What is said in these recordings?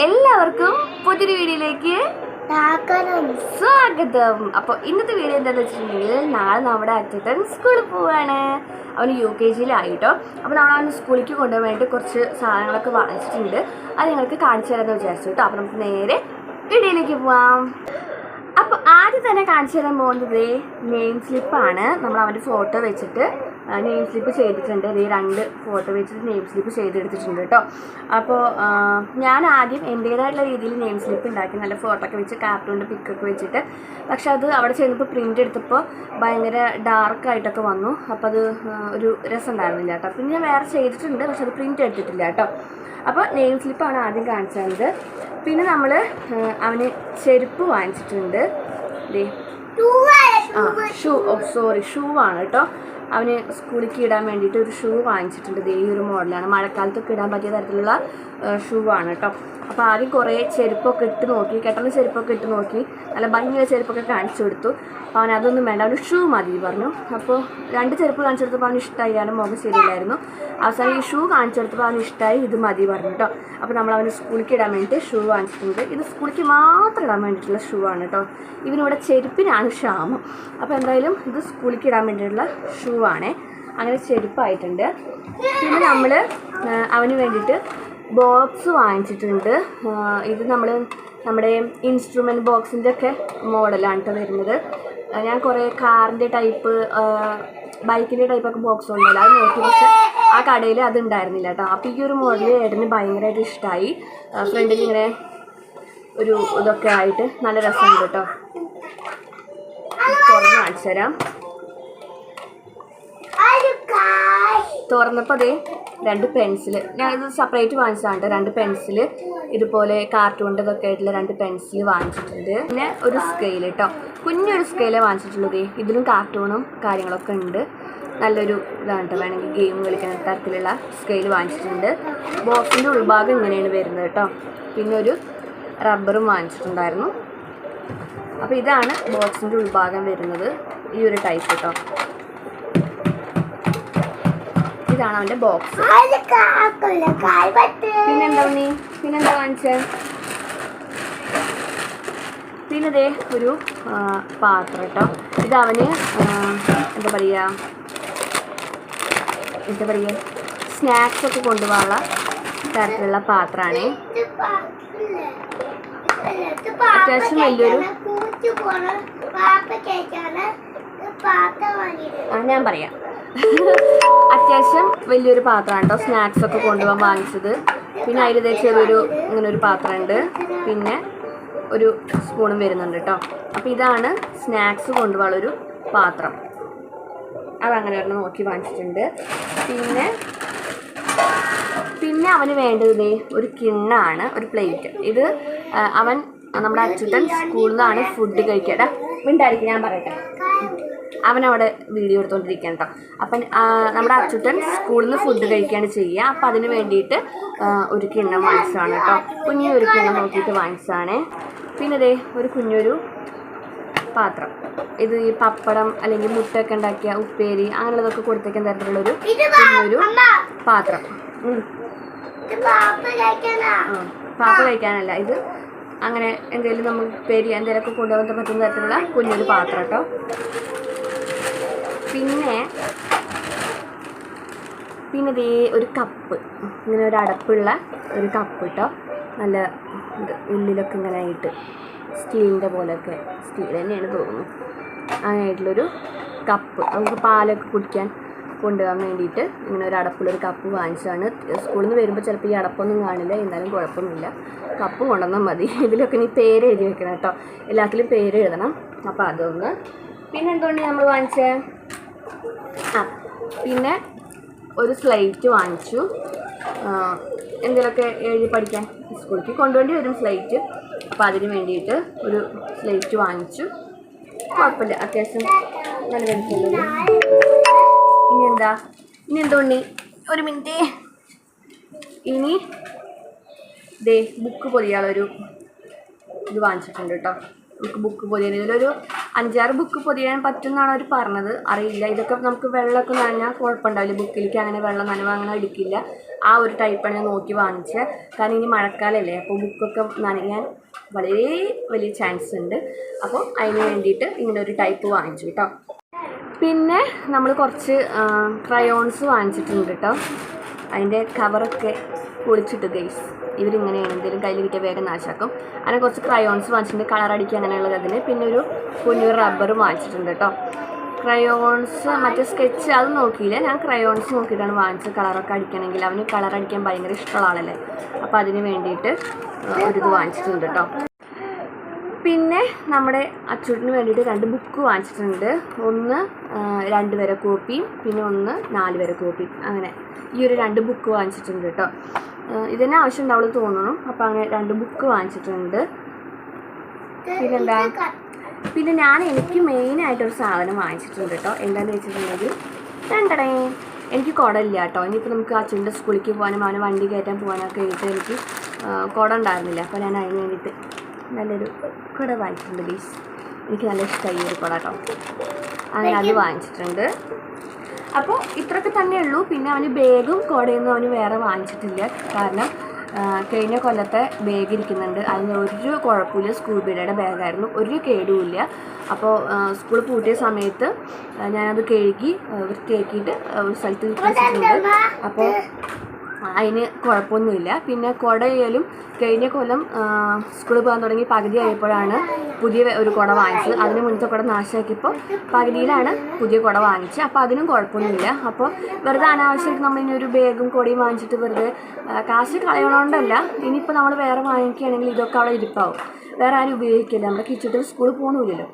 എല്ലാവർക്കും പുതിയൊരു വീഡിയോയിലേക്ക് സ്വാഗതം. അപ്പോൾ ഇന്നത്തെ വീഡിയോ എന്താണെന്ന് വെച്ചിട്ടുണ്ടെങ്കിൽ നാളെ നമ്മുടെ അച്ഛൻ സ്കൂളിൽ പോവാണ്. അവന് യു കെ ജിയിലായിട്ടോ. അപ്പോൾ നമ്മൾ അവന് സ്കൂളിലേക്ക് കൊണ്ടുപോകാൻ വേണ്ടി കുറച്ച് സാധനങ്ങളൊക്കെ വാങ്ങിച്ചിട്ടുണ്ട്. അത് നിങ്ങൾക്ക് കാണിച്ചു തരാമെന്ന് വിചാരിച്ചു കേട്ടോ. അപ്പോൾ നമുക്ക് നേരെ വീഡിയോയിലേക്ക് പോവാം. അപ്പോൾ ആദ്യം തന്നെ കാണിച്ചു തരാൻ പോകുന്നത് നെയിം സ്ലിപ്പാണ്. നമ്മൾ അവന്റെ ഫോട്ടോ വെച്ചിട്ട് നെയിം സ്ലിപ്പ് ചെയ്തിട്ടുണ്ട്. ഈ രണ്ട് ഫോട്ടോ വെച്ചിട്ട് നെയിം സ്ലിപ്പ് ചെയ്തെടുത്തിട്ടുണ്ട് കേട്ടോ. അപ്പോൾ ഞാൻ ആദ്യം എന്റേതായിട്ടുള്ള രീതിയിൽ നെയിം സ്ലിപ്പ് ഉണ്ടാക്കി. നല്ല ഫോട്ടോ ഒക്കെ വെച്ച് കാർട്ടൂണിന്റെ പിക്കൊക്കെ വെച്ചിട്ട്. പക്ഷെ അത് അവിടെ ചെന്നപ്പോൾ പ്രിന്റ് എടുത്തപ്പോൾ ഭയങ്കര ഡാർക്ക് ആയിട്ടൊക്കെ വന്നു. അപ്പോൾ അത് ഒരു രസം ഉണ്ടായിരുന്നില്ല കേട്ടോ. പിന്നെ ഞാൻ വേറെ ചെയ്തിട്ടുണ്ട് പക്ഷെ അത് പ്രിന്റ് എടുത്തിട്ടില്ല കേട്ടോ. അപ്പോൾ നെയിം സ്ലിപ്പാണ് ആദ്യം കാണിച്ചത്. പിന്നെ നമ്മൾ അവന് ചെരുപ്പ് വാങ്ങിച്ചിട്ടുണ്ട്. ഷൂ ഓ സോറി ഷൂ ആണ് കേട്ടോ. അവന് സ്കൂളിലേക്ക് ഇടാൻ വേണ്ടിയിട്ട് ഒരു ഷൂ വാങ്ങിച്ചിട്ടുണ്ട്. ദേ ഈ ഒരു മോഡലാണ്. മഴക്കാലത്തൊക്കെ ഇടാൻ പറ്റിയ തരത്തിലുള്ള ഷൂ ആണ് കേട്ടോ. അപ്പോൾ ആദ്യം കുറേ ചെരുപ്പൊക്കെ ഇട്ട് നോക്കി കെട്ടുന്ന ചെരുപ്പൊക്കെ ഇട്ട് നോക്കി. നല്ല ഭംഗിയുള്ള ചെരുപ്പൊക്കെ കാണിച്ചു കൊടുത്തു. അപ്പോൾ അവൻ അതൊന്നും വേണ്ട. അവന് ഷൂ മതി പറഞ്ഞു. അപ്പോൾ രണ്ട് ചെരുപ്പ് കാണിച്ചു കൊടുത്തപ്പോൾ അവന് ഇഷ്ടമായി അവന്റെ മുഖം ശരിയില്ലായിരുന്നു. അവസാനം ഈ ഷൂ കാണിച്ചു കൊടുത്തപ്പോൾ അവന് ഇഷ്ടമായി ഇത് മതി പറഞ്ഞു കേട്ടോ. അപ്പോൾ നമ്മൾ അവന് സ്കൂളിലേക്ക് ഇടാൻ വേണ്ടിയിട്ട് ഷൂ വാങ്ങിച്ചിട്ടുണ്ട്. ഇത് സ്കൂളിലേക്ക് മാത്രം ഇടാൻ വേണ്ടിയിട്ടുള്ള ഷൂ ആണ് കേട്ടോ. ഇവനിവിടെ ചെരുപ്പിനാണ് ക്ഷാമം. അപ്പോൾ എന്തായാലും ഇത് സ്കൂളിലേക്ക് ഇടാൻ വേണ്ടിയിട്ടുള്ള ഷൂ ആണേ അങ്ങനെ ചെരുപ്പായിട്ടുണ്ട്. പിന്നെ നമ്മൾ അവന് വേണ്ടിയിട്ട് ബോക്സ് വാങ്ങിച്ചിട്ടുണ്ട്. ഇത് നമ്മൾ നമ്മുടെ ഇൻസ്ട്രുമെന്റ് ബോക്സിന്റെ ഒക്കെ മോഡലാണ് കേട്ടോ വരുന്നത് ഞാൻ കുറേ കാറിന്റെ ടൈപ്പ് ബൈക്കിന്റെ ടൈപ്പൊക്കെ ബോക്സ് ഉണ്ടല്ലോ. അത് നോക്കി പക്ഷെ ആ കടയിൽ അത് ഉണ്ടായിരുന്നില്ല കേട്ടോ അപ്പോൾ ഈ ഒരു മോഡൽ ഏട്ടന് ഭയങ്കരമായിട്ട് ഇഷ്ടമായി ഫ്രണ്ടിൽ ഇങ്ങനെ ഒരു ഇതൊക്കെ ആയിട്ട് നല്ല രസമുണ്ട് കേട്ടോ തുറന്ന് കാണിച്ചു തരാം തുറന്നപ്പോൾ അതേ രണ്ട് പെൻസിൽ ഞാൻ ഇത് സെപ്പറേറ്റ് വാങ്ങിച്ചതാണ് രണ്ട് പെൻസിൽ ഇതുപോലെ കാർട്ടൂണിന്റെ ഒക്കെ ആയിട്ടുള്ള രണ്ട് പെൻസിൽ വാങ്ങിച്ചിട്ടുണ്ട്. പിന്നെ ഒരു സ്കെയിൽ കേട്ടോ കുഞ്ഞൊരു സ്കെയിലേ വാങ്ങിച്ചിട്ടുള്ളത്. ഇതിലും കാർട്ടൂണും കാര്യങ്ങളൊക്കെ ഉണ്ട്. നല്ലൊരു ഇതാണ് കേട്ടോ വേണമെങ്കിൽ ഗെയിം കളിക്കുന്ന തരത്തിലുള്ള സ്കെയിൽ വാങ്ങിച്ചിട്ടുണ്ട്. ബോക്സിന്റെ ഉൾഭാഗം ഇങ്ങനെയാണ് വരുന്നത് കേട്ടോ പിന്നെ ഒരു റബ്ബറും വാങ്ങിച്ചിട്ടുണ്ടായിരുന്നു. അപ്പോൾ ഇതാണ് ബോക്സിന്റെ ഉൾഭാഗം വരുന്നത്. ഈ ഒരു ടൈപ്പ് കേട്ടോ ഇതാണ് അവന്റെ ബോക്സ് പിന്നെന്താ നീ? പിന്നെന്താ കാണിച്ചേ? പിന്നെ ദേ ഒരു പാത്രം കേട്ടോ ഇത് അവന് എന്താ പറയുക എന്താ പറയുക സ്നാക്സ് ഒക്കെ കൊണ്ടുപോകാനുള്ള തരത്തിലുള്ള പാത്രമാണ് അത്യാവശ്യം വലിയൊരു ഞാൻ പറയാം. അത്യാവശ്യം വലിയൊരു പാത്രമാണ് കേട്ടോ. സ്നാക്സ് ഒക്കെ കൊണ്ടുപോകാൻ വാങ്ങിച്ചത്. പിന്നെ അതിൽ ചെറിയൊരു ഇങ്ങനെ ഒരു പാത്രമുണ്ട്. പിന്നെ ഒരു സ്പൂണും വരുന്നുണ്ട് കേട്ടോ. അപ്പോൾ ഇതാണ് സ്നാക്സ് കൊണ്ടുപോകാനുള്ളൊരു പാത്രം. അതങ്ങനെ ഒരെണ്ണം നോക്കി വാങ്ങിച്ചിട്ടുണ്ട്. പിന്നെ പിന്നെ അവന് വേണ്ടത് ഒരു കിണ്ണാണ് ഒരു പ്ലേറ്റ് ഇത് അവൻ നമ്മുടെ അച്യുതൻ സ്കൂളിൽ നിന്നാണ് ഫുഡ് കഴിക്കട്ടെ മിണ്ടായിരിക്കും ഞാൻ പറയട്ടെ. അവൻ അവിടെ വീഡിയോ എടുത്തുകൊണ്ടിരിക്കുകയാണ് കേട്ടോ അപ്പം നമ്മുടെ അച്ചുട്ടൻ സ്കൂളിൽ നിന്ന് ഫുഡ് കഴിക്കുകയാണ് ചെയ്യുക. അപ്പം അതിന് വേണ്ടിയിട്ട് ഒരു കിണ്ണം വാങ്ങിച്ചതാണ് കേട്ടോ കുഞ്ഞു ഒരു കിണ്ണം നോക്കിയിട്ട് വാങ്ങിച്ചതാണ്. പിന്നെ ദേ ഒരു കുഞ്ഞൊരു പാത്രം. ഇത് ഈ പപ്പടം അല്ലെങ്കിൽ മുട്ടയൊക്കെ ഉണ്ടാക്കിയ ഉപ്പേരി അങ്ങനെയുള്ളതൊക്കെ കൊടുത്തേക്കാൻ തരത്തിലുള്ളൊരു കുഞ്ഞൊരു പാത്രം. പാപ്പ കഴിക്കാനല്ല. ഇത് അങ്ങനെ എന്തെങ്കിലും നമുക്ക് പേര് എന്തെങ്കിലുമൊക്കെ കൊണ്ടുപോകാൻ പറ്റുന്ന തരത്തിലുള്ള കുഞ്ഞൊരു പാത്രം കേട്ടോ പിന്നെ പിന്നെ ദേ ഒരു കപ്പ്. ഇങ്ങനെ ഒരു അടപ്പുള്ള ഒരു കപ്പ് കേട്ടോ നല്ല ഉള്ളിലൊക്കെ ഇങ്ങനെ ആയിട്ട് സ്റ്റീലിന്റെ പോലെയൊക്കെ സ്റ്റീൽ തന്നെയാണ് തോന്നുന്നു. അങ്ങനെയായിട്ടുള്ളൊരു കപ്പ് നമുക്ക് പാലൊക്കെ കുടിക്കാൻ കൊണ്ടുപോകാൻ വേണ്ടിയിട്ട് ഇങ്ങനെ ഒരു അടപ്പുള്ളൊരു കപ്പ് വാങ്ങിച്ചതാണ്. സ്കൂളിൽ നിന്ന് വരുമ്പോൾ ചിലപ്പോൾ ഈ അടപ്പൊന്നും കാണില്ല. എന്നാലും കുഴപ്പമൊന്നുമില്ല. കപ്പ് കൊണ്ടുവന്നാൽ മതി. ഇതിലൊക്കെ നീ പേര് എഴുതി വെക്കണം കേട്ടോ. എല്ലാത്തിലും പേര് എഴുതണം. അപ്പോൾ അതൊന്ന്. പിന്നെ എന്തുകൊണ്ട് നമ്മൾ വാങ്ങിച്ചേ? ആ പിന്നെ ഒരു സ്ലൈറ്റ് വാങ്ങിച്ചു. എന്തെങ്കിലുമൊക്കെ എഴുതി പഠിക്കാൻ സ്കൂളിലേക്ക് കൊണ്ടുവേണ്ടി വരും സ്ലൈറ്റ് അപ്പോൾ അതിന് വേണ്ടിയിട്ട് ഒരു സ്ലൈറ്റ് വാങ്ങിച്ചു. കുഴപ്പമില്ല അത്യാവശ്യം നല്ല വലിപ്പമുള്ളത് ഇനി എന്താ? ഇനി എന്തുകൊണ്ട് ഒരു മിനിറ്റ്. ഇനി ദേ ബുക്ക് പൊതിയാളൊരു ഇത് വാങ്ങിച്ചിട്ടുണ്ട് കേട്ടോ. ബുക്ക് പൊതിയാൻ. ഇതിലൊരു അഞ്ചാറ് ബുക്ക് പൊതിയാൻ പറ്റുമെന്നാണ് അവർ പറഞ്ഞത്. അറിയില്ല. ഇതൊക്കെ നമുക്ക് വെള്ളമൊക്കെ നനഞ്ഞാൽ കുഴപ്പമുണ്ടാവില്ല. ബുക്കിലേക്ക് അങ്ങനെ വെള്ളം നനവ് അങ്ങനെ എടുക്കില്ല. ആ ഒരു ടൈപ്പാണ് ഞാൻ നോക്കി വാങ്ങിച്ചത് കാരണം ഇനി മഴക്കാലമല്ലേ അപ്പോൾ ബുക്കൊക്കെ നനയാൻ വളരെ വലിയ ചാൻസ് ഉണ്ട്. അപ്പോൾ അതിന് വേണ്ടിയിട്ട് ഇങ്ങനെ ഒരു ടൈപ്പ് വാങ്ങിച്ചു കേട്ടോ പിന്നെ നമ്മൾ കുറച്ച് ക്രയോൺസ് വാങ്ങിച്ചിട്ടുണ്ട് കേട്ടോ അതിന്റെ കവറൊക്കെ പൊളിച്ചിട്ട് ഗൈസ് ഇവരിങ്ങനെയാണ് എന്തെങ്കിലും കയ്യിൽ കിട്ടിയ വേഗം നാശാക്കും. അങ്ങനെ കുറച്ച് ക്രയോൺസ് വാങ്ങിച്ചിട്ടുണ്ട്. കളർ അടിക്കുക അങ്ങനെയുള്ളത് അതിന്. പിന്നെ ഒരു കുഞ്ഞു റബ്ബർ വാങ്ങിച്ചിട്ടുണ്ട് കേട്ടോ. ക്രയോൺസ് മറ്റേ സ്കെച്ച് അത് നോക്കിയില്ല. ഞാൻ ക്രയോൺസ് നോക്കിയിട്ടാണ് വാങ്ങിച്ചത്. കളറൊക്കെ അടിക്കണമെങ്കിൽ അവന് കളർ അടിക്കാൻ ഭയങ്കര ഇഷ്ടമുള്ള ആളല്ലേ. അപ്പോൾ അതിന് വേണ്ടിയിട്ട് ഒരിത് വാങ്ങിച്ചിട്ടുണ്ട് കേട്ടോ. പിന്നെ നമ്മുടെ അച്ചൂട്ടിന് വേണ്ടിയിട്ട് രണ്ട് ബുക്ക് വാങ്ങിച്ചിട്ടുണ്ട്. ഒന്ന് രണ്ട് വരെ കോപ്പിയും പിന്നെ ഒന്ന് നാല് വരെ കോപ്പിയും അങ്ങനെ ഈ ഒരു രണ്ട് ബുക്ക് വാങ്ങിച്ചിട്ടുണ്ട് കേട്ടോ. ആ, ഇതന്നെ ആവശ്യം ഉണ്ടാവുള്ളൂ തോന്നുന്നു അപ്പം അങ്ങനെ രണ്ട് ബുക്ക് വാങ്ങിച്ചിട്ടുണ്ട്. പിന്നെന്താ? പിന്നെ ഞാൻ എനിക്ക് മെയിനായിട്ടൊരു സാധനം വാങ്ങിച്ചിട്ടുണ്ട് കേട്ടോ എന്താണെന്ന് വെച്ചിട്ടുണ്ടെങ്കിൽ രണ്ടടേ എനിക്ക് കുടമില്ല കേട്ടോ ഇനിയിപ്പോൾ നമുക്ക് അച്ഛന്റെ സ്കൂളിലേക്ക് പോകാനും അവനെ വണ്ടി കയറ്റാൻ പോകാനൊക്കെ ആയിട്ട് എനിക്ക് കുട ഉണ്ടായിരുന്നില്ല. അപ്പോൾ ഞാൻ അതിന് വേണ്ടിയിട്ട് നല്ലൊരു കുട വാങ്ങിച്ചിട്ടുണ്ട് ബീസ് എനിക്ക് നല്ല ഇഷ്ടമായി ഒരു കുട കേട്ടോ അങ്ങനെ അത് വാങ്ങിച്ചിട്ടുണ്ട്. അപ്പോൾ ഇത്രയൊക്കെ തന്നെ ഉള്ളൂ. പിന്നെ അവന് ബാഗും കുടയൊന്നും അവന് വേറെ വാങ്ങിച്ചിട്ടില്ല. കാരണം കഴിഞ്ഞ കൊല്ലത്തെ ബാഗ് ഇരിക്കുന്നുണ്ട്. അതിന് ഒരു കുഴപ്പമില്ല. സ്കൂൾ ബീഡയുടെ ബാഗായിരുന്നു. ഒരു കേടുമില്ല. അപ്പോൾ സ്കൂൾ പൂട്ടിയ സമയത്ത് ഞാനത് കഴുകി വൃത്തിയാക്കിയിട്ട് ഒരു സ്ഥലത്ത് അപ്പോൾ അതിന് കുഴപ്പമൊന്നുമില്ല. പിന്നെ കുടയാലും കഴിഞ്ഞ കൊല്ലം സ്കൂളിൽ പോകാൻ തുടങ്ങി പകുതി ആയപ്പോഴാണ് പുതിയ ഒരു കുട വാങ്ങിച്ചത്. അതിന് മുന്നത്തെ കുട നാശമാക്കിയപ്പോൾ പകുതിയിലാണ് പുതിയ കുട വാങ്ങിച്ചത്. അപ്പോൾ അതിനും കുഴപ്പമൊന്നുമില്ല. അപ്പോൾ വെറുതെ അനാവശ്യമായിട്ട് നമ്മൾ ഇനി ഒരു ബാഗും കൊടിയും വാങ്ങിച്ചിട്ട് വെറുതെ കാശ് കളയണോണ്ടല്ല. ഇനിയിപ്പോൾ നമ്മൾ വേറെ വാങ്ങിക്കുകയാണെങ്കിൽ ഇതൊക്കെ അവിടെ ഇരിപ്പാവും. വേറെ ആരും ഉപയോഗിക്കില്ല. നമ്മുടെ കിച്ചിട്ട് സ്കൂളിൽ പോകണമില്ലല്ലോ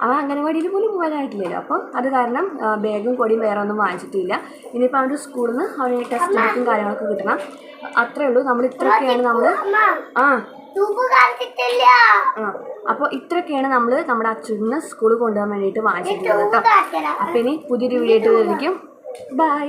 അവൻ അംഗനവാടിയിൽ പോലും പോകാനായിട്ടില്ലല്ലോ. അപ്പം അത് കാരണം ആ, ബാഗും കൊടിയും വേറെ ഒന്നും വാങ്ങിച്ചിട്ടില്ല. ഇനിയിപ്പോൾ അവന്റെ സ്കൂളിൽ നിന്ന് അവന് ടെസ്റ്റ് ബുക്കും കാര്യങ്ങളൊക്കെ കിട്ടണം. അത്രേ ഉള്ളൂ. നമ്മൾ ഇത്രയൊക്കെയാണ് നമ്മൾ ആ. ആ. അപ്പോൾ ഇത്രയൊക്കെയാണ് നമ്മൾ നമ്മുടെ അച്ഛനെ സ്കൂളിൽ കൊണ്ടുപോകാൻ വേണ്ടിയിട്ട് വാങ്ങിച്ചിട്ടുള്ളത് കേട്ടോ. അപ്പം ഇനി പുതിയൊരു വീഡിയോ ആയിട്ട് ബൈ